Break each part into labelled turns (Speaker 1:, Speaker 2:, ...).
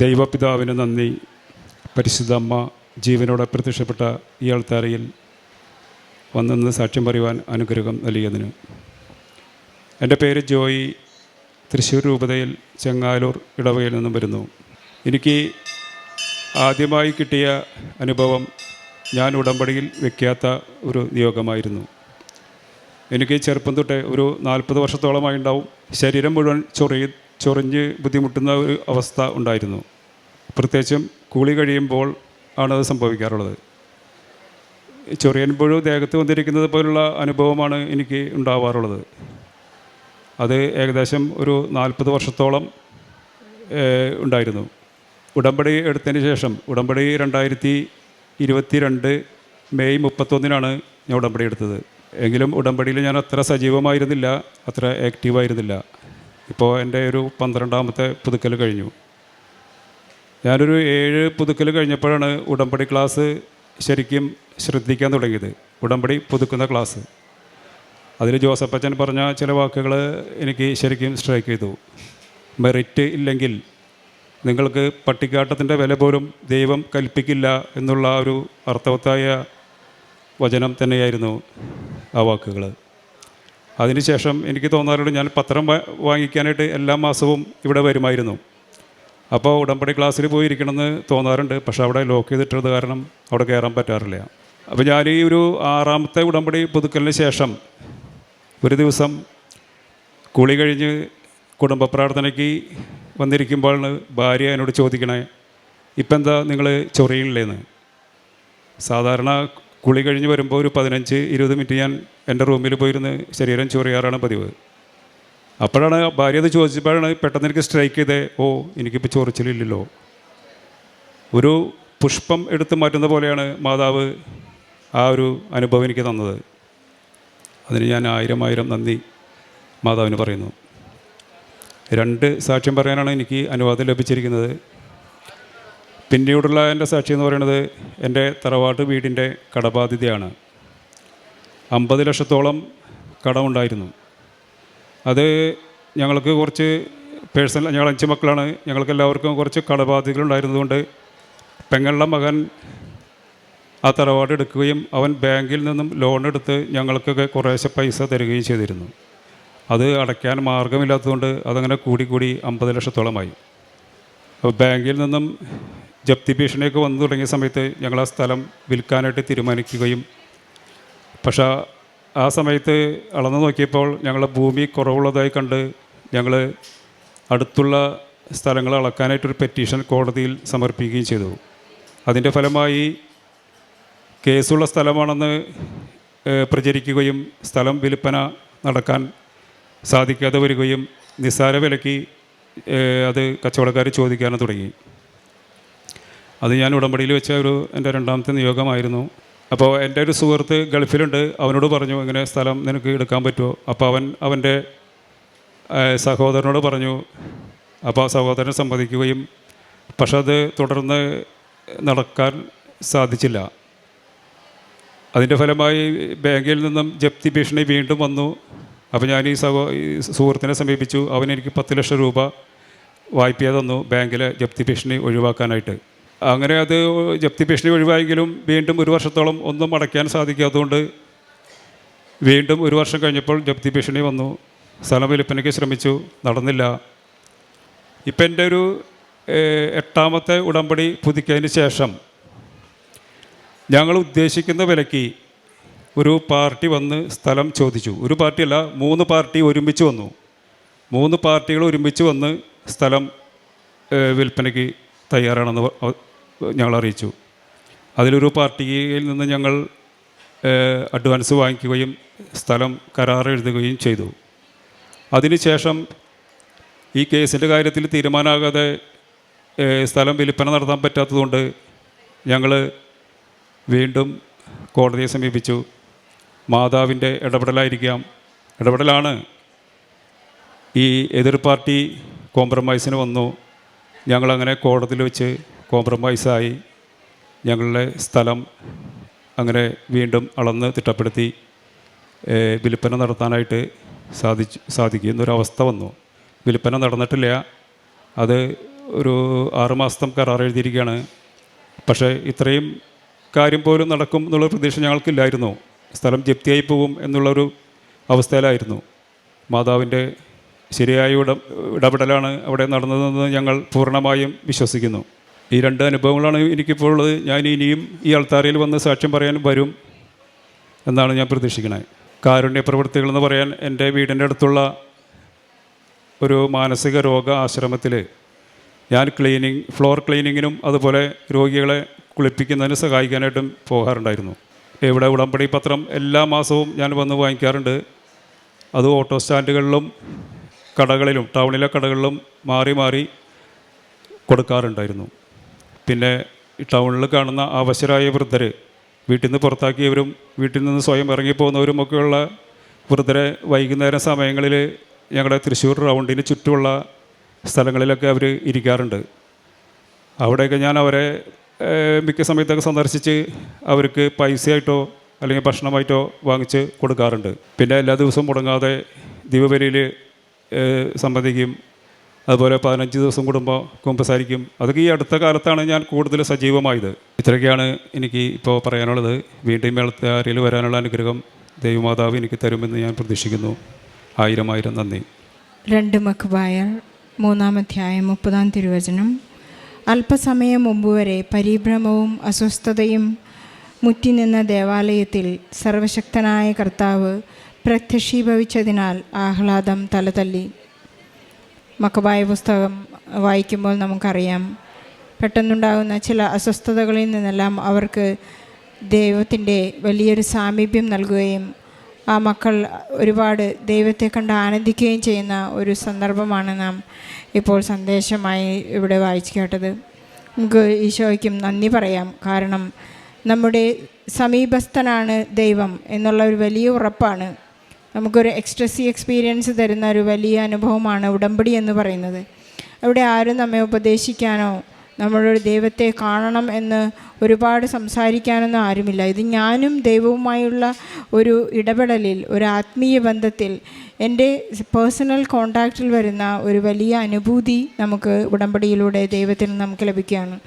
Speaker 1: ദൈവപിതാവിന് നന്ദി. പരിശുദ്ധ അമ്മ ജീവനോടെ പ്രത്യക്ഷപ്പെട്ട ഈ ആൾത്താരയിൽ വന്നെന്ന് സാക്ഷ്യം പറയുവാൻ അനുഗ്രഹം നൽകിയതിന്. എന്റെ പേര് ജോയി. തൃശ്ശൂർ രൂപതയിൽ ചെങ്ങാലൂർ ഇടവകയിൽ നിന്നും വരുന്നു. എനിക്ക് ആദ്യമായി കിട്ടിയ അനുഭവം ഞാൻ ഉടമ്പടിയിൽ വെക്കാത്ത ഒരു നിയോഗമായിരുന്നു. എനിക്ക് ചെറുപ്പം തൊട്ടേ ഒരു നാൽപ്പത് വർഷത്തോളമായി ഉണ്ടാവും. ശരീരം മുഴുവൻ ചൊറി ചൊറിഞ്ഞ് ബുദ്ധിമുട്ടുന്ന ഒരു അവസ്ഥ ഉണ്ടായിരുന്നു. പ്രത്യേകിച്ചും കൂളി കഴിയുമ്പോൾ ആണത് സംഭവിക്കാറുള്ളത്. ചൊറിയുമ്പോഴും ദേഹത്ത് വന്നിരിക്കുന്നത് പോലുള്ള അനുഭവമാണ് എനിക്ക് ഉണ്ടാവാറുള്ളത്. അത് ഏകദേശം ഒരു നാൽപ്പത് വർഷത്തോളം ഉണ്ടായിരുന്നു. ഉടമ്പടി എടുത്തതിന് ശേഷം ഉടമ്പടി രണ്ടായിരത്തി ഇരുപത്തി രണ്ട് മെയ് മുപ്പത്തൊന്നിനാണ് ഞാൻ ഉടമ്പടി എടുത്തത്. എങ്കിലും ഉടമ്പടിയിൽ ഞാൻ അത്ര സജീവമായിരുന്നില്ല അത്ര ആക്റ്റീവായിരുന്നില്ല. ഇപ്പോൾ എന്റെ ഒരു പന്ത്രണ്ടാമത്തെ പുതുക്കൽ കഴിഞ്ഞു. ഞാനൊരു ഏഴ് പുതുക്കൽ കഴിഞ്ഞപ്പോഴാണ് ഉടമ്പടി ക്ലാസ് ശരിക്കും ശ്രദ്ധിക്കാൻ തുടങ്ങിയത്. ഉടമ്പടി പുതുക്കുന്ന ക്ലാസ്. അതിൽ ജോസഫ് അച്ഛൻ പറഞ്ഞ ചില വാക്കുകൾ എനിക്ക് ശരിക്കും സ്ട്രൈക്ക് ചെയ്തു. മെറിറ്റ് ഇല്ലെങ്കിൽ നിങ്ങൾക്ക് പട്ടിക്കാട്ടത്തിന്റെ വില പോലും ദൈവം കൽപ്പിക്കില്ല എന്നുള്ള ഒരു അർത്ഥവത്തായ വചനം തന്നെയായിരുന്നു ആ വാക്കുകൾ. അതിനുശേഷം എനിക്ക് തോന്നാറുണ്ട് ഞാൻ പത്രം വാങ്ങിക്കാനായിട്ട് എല്ലാ മാസവും ഇവിടെ വരുമായിരുന്നു. അപ്പോൾ ഉടമ്പടി ക്ലാസ്സിൽ പോയിരിക്കണമെന്ന് തോന്നാറുണ്ട്. പക്ഷെ അവിടെ ലോക്ക് ചെയ്തിട്ടത് കാരണം അവിടെ കയറാൻ പറ്റാറില്ല. അപ്പോൾ ഞാൻ ഈ ഒരു ആറാമത്തെ ഉടമ്പടി പുതുക്കലിന് ശേഷം ഒരു ദിവസം കുളി കഴിഞ്ഞ് കുടുംബ പ്രാർത്ഥനയ്ക്ക് വന്നിരിക്കുമ്പോഴാണ് ഭാര്യ എന്നോട് ചോദിക്കണേ ഇപ്പം എന്താ നിങ്ങൾ ചൊറിയില്ലേന്ന് സാധാരണ കുളി കഴിഞ്ഞ് വരുമ്പോൾ ഒരു പതിനഞ്ച് ഇരുപത് മിനിറ്റ് ഞാൻ എന്റെ റൂമിൽ പോയിരുന്ന് ശരീരം ചൊറിയാറാണ് പതിവ്. അപ്പോഴാണ് ഭാര്യ അത് ചോദിച്ചപ്പോഴാണ് പെട്ടെന്ന് എനിക്ക് സ്ട്രൈക്ക് ചെയ്തേ ഓ എനിക്കിപ്പോൾ ചൊറിച്ചിലില്ലല്ലോ. ഒരു പുഷ്പം എടുത്ത് മാറ്റുന്ന പോലെയാണ് മാതാവ് ആ ഒരു അനുഭവം എനിക്ക് തന്നത്. അതിന് ഞാൻ ആയിരം ആയിരം നന്ദി മാതാവിന് പറയുന്നു. രണ്ട് സാക്ഷ്യം പറയാനാണ് എനിക്ക് അനുവാദം ലഭിച്ചിരിക്കുന്നത്. പിന്നീടുള്ള എന്റെ സാക്ഷി എന്ന് പറയുന്നത് എന്റെ തറവാട്ട് വീടിന്റെ കടബാധ്യതയാണ്. അമ്പത് ലക്ഷത്തോളം കടമുണ്ടായിരുന്നു. അത് ഞങ്ങൾക്ക് കുറച്ച് പേഴ്സണൽ ഞങ്ങൾ അഞ്ച് മക്കളാണ്. ഞങ്ങൾക്ക് എല്ലാവർക്കും കുറച്ച് കടബാധ്യതകളുണ്ടായിരുന്നതുകൊണ്ട് പെങ്ങളുടെ മകൻ ആ തറവാട് എടുക്കുകയും അവൻ ബാങ്കിൽ നിന്നും ലോൺ എടുത്ത് ഞങ്ങൾക്കൊക്കെ കുറേശ്ശെ പൈസ തരികയും ചെയ്തിരുന്നു. അത് അടയ്ക്കാൻ മാർഗമില്ലാത്തതുകൊണ്ട് അതങ്ങനെ കൂടി കൂടി അമ്പത് ലക്ഷത്തോളമായി. അപ്പോൾ ബാങ്കിൽ നിന്നും ജപ്തി ഭീഷണിയൊക്കെ വന്നു തുടങ്ങിയ സമയത്ത് ഞങ്ങൾ ആ സ്ഥലം വിൽക്കാനായിട്ട് തീരുമാനിക്കുകയും. പക്ഷേ ആ സമയത്ത് അളന്നു നോക്കിയപ്പോൾ ഞങ്ങളെ ഭൂമി കുറവുള്ളതായി കണ്ട് ഞങ്ങൾ അടുത്തുള്ള സ്ഥലങ്ങൾ അളക്കാനായിട്ടൊരു പെറ്റീഷൻ കോടതിയിൽ സമർപ്പിക്കുകയും ചെയ്തു. അതിന്റെ ഫലമായി കേസുള്ള സ്ഥലമാണെന്ന് പ്രചരിക്കുകയും സ്ഥലം വിൽപ്പന നടക്കാൻ സാധിക്കാതെ വരികയും നിസ്സാര വിലയ്ക്ക് അത് കച്ചവടക്കാർ ചോദിക്കാനും തുടങ്ങി. അത് ഞാൻ ഉടമ്പടിയിൽ വെച്ച ഒരു എന്റെ രണ്ടാമത്തെ നിയോഗമായിരുന്നു. അപ്പോൾ എന്റെ ഒരു സുഹൃത്ത് ഗൾഫിലുണ്ട്. അവനോട് പറഞ്ഞു ഇങ്ങനെ സ്ഥലം നിനക്ക് എടുക്കാൻ പറ്റുമോ? അപ്പോൾ അവൻ അവന്റെ സഹോദരനോട് പറഞ്ഞു അപ്പോൾ ആ സഹോദരനെ സമ്മതിക്കുകയും പക്ഷെ അത് തുടർന്ന് നടക്കാൻ സാധിച്ചില്ല. അതിന്റെ ഫലമായി ബാങ്കിൽ നിന്നും ജപ്തി ഭീഷണി വീണ്ടും വന്നു. അപ്പോൾ ഞാൻ ഈ സഹോ സുഹൃത്തിനെ സമീപിച്ചു. അവൻ എനിക്ക് പത്ത് ലക്ഷം രൂപ വായ്പ തന്നു ബാങ്കിലെ ജപ്തി ഭീഷണി ഒഴിവാക്കാനായിട്ട്. അങ്ങനെ അത് ജപ്തി ഭീഷണി ഒഴിവായെങ്കിലും വീണ്ടും ഒരു വർഷത്തോളം ഒന്നും അടയ്ക്കാൻ സാധിക്കാത്തതുകൊണ്ട് വീണ്ടും ഒരു വർഷം കഴിഞ്ഞപ്പോൾ ജപ്തി ഭീഷണി വന്നു. സ്ഥലം വിൽപ്പനയ്ക്ക് ശ്രമിച്ചു. നടന്നില്ല. ഇപ്പം എന്റെ ഒരു എട്ടാമത്തെ ഉടമ്പടി പുതുക്കിയതിന് ശേഷം ഞങ്ങൾ ഉദ്ദേശിക്കുന്ന വിലയ്ക്ക് ഒരു പാർട്ടി വന്ന് സ്ഥലം ചോദിച്ചു. ഒരു പാർട്ടിയല്ല മൂന്ന് പാർട്ടി ഒരുമിച്ച് വന്നു. മൂന്ന് പാർട്ടികൾ ഒരുമിച്ച് വന്ന് സ്ഥലം വിൽപ്പനയ്ക്ക് തയ്യാറാണെന്ന് ഞങ്ങൾ അറിയിച്ചു അതിലൊരു പാർട്ടിയിൽ നിന്ന് ഞങ്ങൾ അഡ്വാൻസ് വാങ്ങിക്കുകയും സ്ഥലം കരാർ എഴുതുകയും ചെയ്തു. അതിനുശേഷം ഈ കേസിന്റെ കാര്യത്തിൽ തീരുമാനമാകാതെ സ്ഥലം വിൽപ്പന നടത്താൻ പറ്റാത്തതുകൊണ്ട് ഞങ്ങൾ വീണ്ടും കോടതിയെ സമീപിച്ചു. മാതാവിന്റെ ഇടപെടലായിരിക്കാം. ഇടപെടലാണ്. ഈ എതിർ പാർട്ടി കോംപ്രമൈസിന് വന്നു. ഞങ്ങളങ്ങനെ കോടതിയിൽ വെച്ച് കോംപ്രമൈസായി ഞങ്ങളുടെ സ്ഥലം അങ്ങനെ വീണ്ടും അളന്ന് തിട്ടപ്പെടുത്തി വിൽപ്പന നടത്താനായിട്ട് സാധിച്ചു സാധിക്കുന്നൊരവസ്ഥ വന്നു. വിൽപ്പന നടന്നിട്ടില്ല. അത് ഒരു ആറുമാസത്തെ കരാർ എഴുതിയിരിക്കുകയാണ്. പക്ഷേ ഇത്രയും കാര്യം പോലും നടക്കും എന്നുള്ള പ്രതീക്ഷ ഞങ്ങൾക്കില്ലായിരുന്നു. സ്ഥലം ജപ്തിയായി പോകും എന്നുള്ളൊരു അവസ്ഥയിലായിരുന്നു. മാതാവിന്റെ ശരിയായ ഇട ഇടപെടലാണ് അവിടെ നടന്നതെന്ന് ഞങ്ങൾ പൂർണമായും വിശ്വസിക്കുന്നു. ഈ രണ്ട് അനുഭവങ്ങളാണ് എനിക്കിപ്പോൾ ഉള്ളത്. ഞാൻ ഇനിയും ഈ അൾത്താരയിൽ വന്ന് സാക്ഷ്യം പറയാൻ വരും എന്നാണ് ഞാൻ പ്രതീക്ഷിക്കുന്നത്. കാരുണ്യ പ്രവൃത്തികൾ എന്ന് പറയാൻ എന്റെ വീടിന്റെ അടുത്തുള്ള ഒരു മാനസിക രോഗ ആശ്രമത്തിൽ ഞാൻ ക്ലീനിങ് ഫ്ലോർ ക്ലീനിങ്ങിനും അതുപോലെ രോഗികളെ കുളിപ്പിക്കുന്നതിന് സഹായിക്കാനായിട്ടും പോകാറുണ്ടായിരുന്നു. ഇവിടെ ഉടമ്പടി പത്രം എല്ലാ മാസവും ഞാൻ വന്ന് വാങ്ങിക്കാറുണ്ട്. അത് ഓട്ടോ സ്റ്റാൻഡുകളിലും കടകളിലും ടൗണിലെ കടകളിലും മാറി മാറി കൊടുക്കാറുണ്ടായിരുന്നു. പിന്നെ ടൗണിൽ കാണുന്ന അവശരായ വൃദ്ധർ വീട്ടിൽ നിന്ന് പുറത്താക്കിയവരും വീട്ടിൽ നിന്ന് സ്വയം ഇറങ്ങിപ്പോകുന്നവരും ഒക്കെയുള്ള വൃദ്ധരെ വൈകുന്നേരം സമയങ്ങളിൽ ഞങ്ങളുടെ തൃശ്ശൂർ റൗണ്ടിന് ചുറ്റുമുള്ള സ്ഥലങ്ങളിലൊക്കെ അവർ ഇരിക്കാറുണ്ട്. അവിടെയൊക്കെ ഞാൻ അവരെ മിക്ക സമയത്തൊക്കെ സന്ദർശിച്ച് അവർക്ക് പൈസയായിട്ടോ അല്ലെങ്കിൽ ഭക്ഷണമായിട്ടോ വാങ്ങിച്ച് കൊടുക്കാറുണ്ട്. പിന്നെ എല്ലാ ദിവസവും മുടങ്ങാതെ ദീപവലിയിൽ സംബന്ധിക്കും അതുപോലെ പതിനഞ്ച് ദിവസം കുടുംബം കുമ്പസാരിക്കും. അതൊക്കെ ഈ അടുത്ത കാലത്താണ് ഞാൻ കൂടുതൽ സജീവമായത്. ഇത്രയൊക്കെയാണ് എനിക്ക് ഇപ്പോൾ പറയാനുള്ളത്. വീണ്ടും മേളത്താരിൽ വരാനുള്ള അനുഗ്രഹം ദൈവമാതാവ് എനിക്ക് തരുമെന്ന് ഞാൻ പ്രതീക്ഷിക്കുന്നു. ആയിരം ആയിരം നന്ദി.
Speaker 2: രണ്ട് മക്കുബായർ മൂന്നാം അധ്യായം മുപ്പതാം തിരുവചനം. അല്പസമയം മുമ്പ് വരെ പരിഭ്രമവും അസ്വസ്ഥതയും മുറ്റിനിന്ന ദേവാലയത്തിൽ സർവശക്തനായ കർത്താവ് പ്രത്യക്ഷീഭവിച്ചതിനാൽ ആഹ്ലാദം തലതല്ലി. മക്കബായ പുസ്തകം വായിക്കുമ്പോൾ നമുക്കറിയാം. പെട്ടെന്നുണ്ടാകുന്ന ചില അസ്വസ്ഥതകളിൽ നിന്നെല്ലാം അവർക്ക് ദൈവത്തിന്റെ വലിയൊരു സാമീപ്യം നൽകുകയും ആ മക്കൾ ഒരുപാട് ദൈവത്തെ കണ്ട് ആനന്ദിക്കുകയും ചെയ്യുന്ന ഒരു സന്ദർഭമാണ് നാം ഇപ്പോൾ സന്ദേശമായി ഇവിടെ വായിച്ചു കേട്ടത് നമുക്ക് ഈശോയ്ക്കും നന്ദി പറയാം. കാരണം നമ്മുടെ സമീപസ്ഥനാണ് ദൈവം എന്നുള്ള ഒരു വലിയ ഉറപ്പാണ് നമുക്കൊരു എക്സ്ട്രസി എക്സ്പീരിയൻസ് തരുന്ന ഒരു വലിയ അനുഭവമാണ് ഉടമ്പടി എന്ന് പറയുന്നത്. അവിടെ ആരും നമ്മെ ഉപദേശിക്കാനോ നമ്മളൊരു ദൈവത്തെ കാണണം എന്ന് ഒരുപാട് സംസാരിക്കാനൊന്നും ആരുമില്ല. ഇത് ഞാനും ദൈവവുമായുള്ള ഒരു ഇടപെടലിൽ ഒരു ആത്മീയ ബന്ധത്തിൽ എന്റെ പേഴ്സണൽ കോണ്ടാക്റ്റിൽ വരുന്ന ഒരു വലിയ അനുഭൂതി നമുക്ക് ഉടമ്പടിയിലൂടെ ദൈവത്തിൽ നമുക്ക് ലഭിക്കുകയാണ്.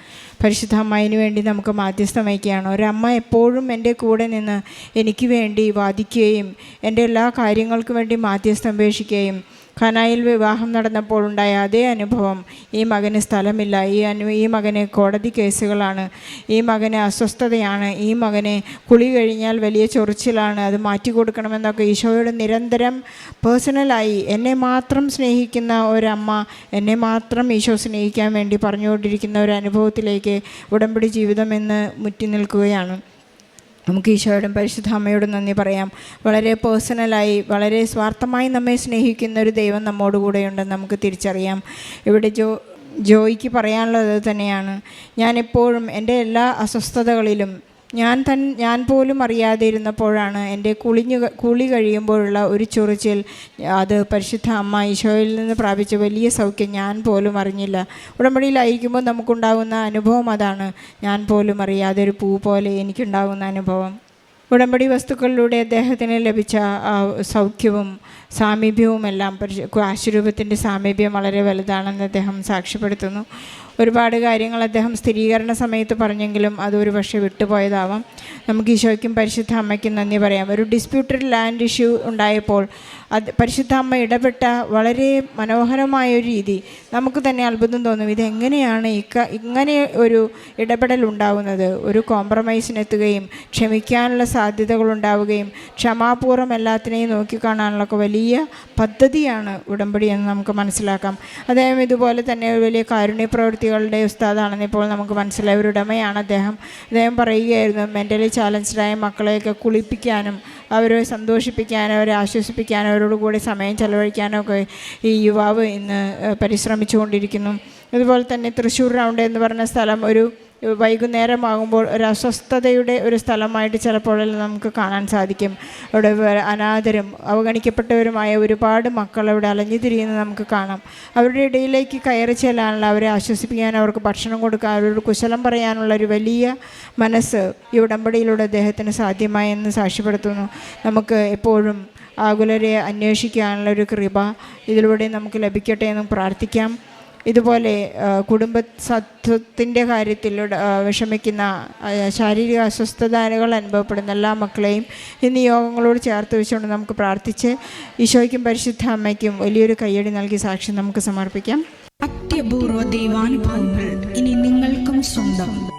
Speaker 2: പരിശുദ്ധ അമ്മയിന് വേണ്ടി നമുക്ക് മാധ്യസ്ഥം വഹിക്കുകയാണ്. ഒരമ്മ എപ്പോഴും എന്റെ കൂടെ നിന്ന് എനിക്ക് വേണ്ടി വാദിക്കുകയും എന്റെ എല്ലാ കാര്യങ്ങൾക്കും വേണ്ടി മാധ്യസ്ഥം അപേക്ഷിക്കുകയും ഖനായിൽ വിവാഹം നടന്നപ്പോൾ ഉണ്ടായ അതേ അനുഭവം ഈ മകന് സ്ഥലമില്ല. ഈ അനു ഈ മകന് കോടതി കേസുകളാണ്. ഈ മകന് അസ്വസ്ഥതയാണ്. ഈ മകന് കുളി കഴിഞ്ഞാൽ വലിയ ചൊറിച്ചിലാണ്. അത് മാറ്റി കൊടുക്കണമെന്നൊക്കെ ഈശോയോട് നിരന്തരം പേഴ്സണലായി എന്നെ മാത്രം സ്നേഹിക്കുന്ന ഒരമ്മ എന്നെ മാത്രം ഈശോ സ്നേഹിക്കാൻ വേണ്ടി പറഞ്ഞുകൊണ്ടിരിക്കുന്ന ഒരു അനുഭവത്തിലേക്ക് ഉടമ്പടി ജീവിതം എന്ന് മുറ്റി നിൽക്കുകയാണ്. നമുക്ക് ഈശോയോടും പരിശുദ്ധ അമ്മയോടും നന്ദി പറയാം. വളരെ പേഴ്സണലായി വളരെ സ്വാർത്ഥമായി നമ്മെ സ്നേഹിക്കുന്ന ഒരു ദൈവം നമ്മോട് കൂടെയുണ്ടെന്ന് നമുക്ക് തിരിച്ചറിയാം. ഇവിടെ ജോ ജോയിക്ക് പറയാനുള്ളത് തന്നെയാണ്. ഞാൻ എപ്പോഴും എന്റെ എല്ലാ അസ്വസ്ഥതകളിലും ഞാൻ തൻ ഞാൻ പോലും അറിയാതിരുന്നപ്പോഴാണ് എന്റെ കുളിഞ്ഞു കുളി കഴിയുമ്പോഴുള്ള ഒരു ചൊറിച്ചിൽ അത് പരിശുദ്ധ അമ്മ ഈശോയിൽ നിന്ന് പ്രാപിച്ച വലിയ സൗഖ്യം ഞാൻ പോലും അറിഞ്ഞില്ല. ഉടമ്പടിയിലായിരിക്കുമ്പോൾ നമുക്കുണ്ടാകുന്ന അനുഭവം അതാണ്. ഞാൻ പോലും അറിയാതെ ഒരു പൂ പോലെ എനിക്കുണ്ടാകുന്ന അനുഭവം. ഉടമ്പടി വസ്തുക്കളിലൂടെ അദ്ദേഹത്തിന് ലഭിച്ച സൗഖ്യവും സാമീപ്യവും എല്ലാം പരിശു ആശുരൂപത്തിന്റെ സാമീപ്യം വളരെ വലുതാണെന്ന് അദ്ദേഹം സാക്ഷ്യപ്പെടുത്തുന്നു. ഒരുപാട് കാര്യങ്ങൾ അദ്ദേഹം സ്ഥിരീകരണ സമയത്ത് പറഞ്ഞെങ്കിലും അതൊരു പക്ഷേ വിട്ടുപോയതാവാം. നമുക്ക് ഈശോയ്ക്കും പരിശുദ്ധ അമ്മയ്ക്കും നന്ദി പറയാം. ഒരു ഡിസ്പ്യൂട്ടഡ് ലാൻഡ് ഇഷ്യൂ ഉണ്ടായപ്പോൾ അത് പരിശുദ്ധ അമ്മ ഇടപെട്ട വളരെ മനോഹരമായ ഒരു രീതി. നമുക്ക് തന്നെ അത്ഭുതം തോന്നും ഇതെങ്ങനെയാണ് ഇക്ക ഇങ്ങനെ ഒരു ഇടപെടൽ ഉണ്ടാവുന്നത്? ഒരു കോംപ്രമൈസിനെത്തുകയും ക്ഷമിക്കാനുള്ള സാധ്യതകൾ ഉണ്ടാവുകയും ക്ഷമാപൂർവം എല്ലാത്തിനെയും നോക്കിക്കാണാനുള്ള വലിയ പദ്ധതിയാണ് ഉടമ്പടി എന്ന് നമുക്ക് മനസ്സിലാക്കാം. അദ്ദേഹം ഇതുപോലെ തന്നെ വലിയ കാരുണ്യ പ്രവൃത്തികളുടെ ഉസ്താദാണെന്ന് ഇപ്പോൾ നമുക്ക് മനസ്സിലായ ഒരു ഉടമയാണ് അദ്ദേഹം. അദ്ദേഹം പറയുകയായിരുന്നു മെന്റലി ചാലഞ്ച്ഡായ മക്കളെയൊക്കെ കുളിപ്പിക്കാനും അവരെ സന്തോഷിപ്പിക്കാനും അവരെ ആശ്വസിപ്പിക്കാനും അവരോട് കൂടി സമയം ചെലവഴിക്കാനും ഒക്കെ ഈ യുവാവ് ഇന്ന് പരിശ്രമിച്ചുകൊണ്ടിരിക്കുന്നു. അതുപോലെ തന്നെ തൃശ്ശൂർ റൗണ്ട് എന്ന് പറഞ്ഞ സ്ഥലം ഒരു വൈകുന്നേരമാകുമ്പോൾ ഒരു അസ്വസ്ഥതയുടെ ഒരു സ്ഥലമായിട്ട് ചിലപ്പോൾ നമുക്ക് കാണാൻ സാധിക്കും. അവിടെ അനാഥരും അവഗണിക്കപ്പെട്ടവരുമായ ഒരുപാട് മക്കൾ അവിടെ അലഞ്ഞു തിരിയുന്നത് നമുക്ക് കാണാം. അവരുടെ ഇടയിലേക്ക് കയറി ചെല്ലാനുള്ള അവരെ ആശ്വസിപ്പിക്കാൻ അവർക്ക് ഭക്ഷണം കൊടുക്കാൻ അവരോട് കുശലം പറയാനുള്ള ഒരു വലിയ മനസ്സ് ഈ ഉടമ്പടിയിലൂടെ അദ്ദേഹത്തിന് സാധ്യമായെന്ന് സാക്ഷ്യപ്പെടുത്തുന്നു. നമുക്ക് എപ്പോഴും ആകുലരെ അന്വേഷിക്കാനുള്ള ഒരു കൃപ ഇതിലൂടെ നമുക്ക് ലഭിക്കട്ടെ എന്നും പ്രാർത്ഥിക്കാം. ഇതുപോലെ കുടുംബ സത്വത്തിന്റെ കാര്യത്തിൽ വിഷമിക്കുന്ന ശാരീരിക അസ്വസ്ഥതകൾ അനുഭവപ്പെടുന്ന എല്ലാ മക്കളെയും ഇന്ന് യോഗങ്ങളോട് ചേർത്ത് വെച്ചുകൊണ്ട് നമുക്ക് പ്രാർത്ഥിച്ച് ഈശോയ്ക്കും പരിശുദ്ധ അമ്മയ്ക്കും വലിയൊരു കയ്യടി നൽകി സാക്ഷ്യം നമുക്ക് സമർപ്പിക്കാം.
Speaker 3: അത്യപൂർവ ദൈവാനുഭവങ്ങൾ ഇനി നിങ്ങൾക്കും സ്വന്തം.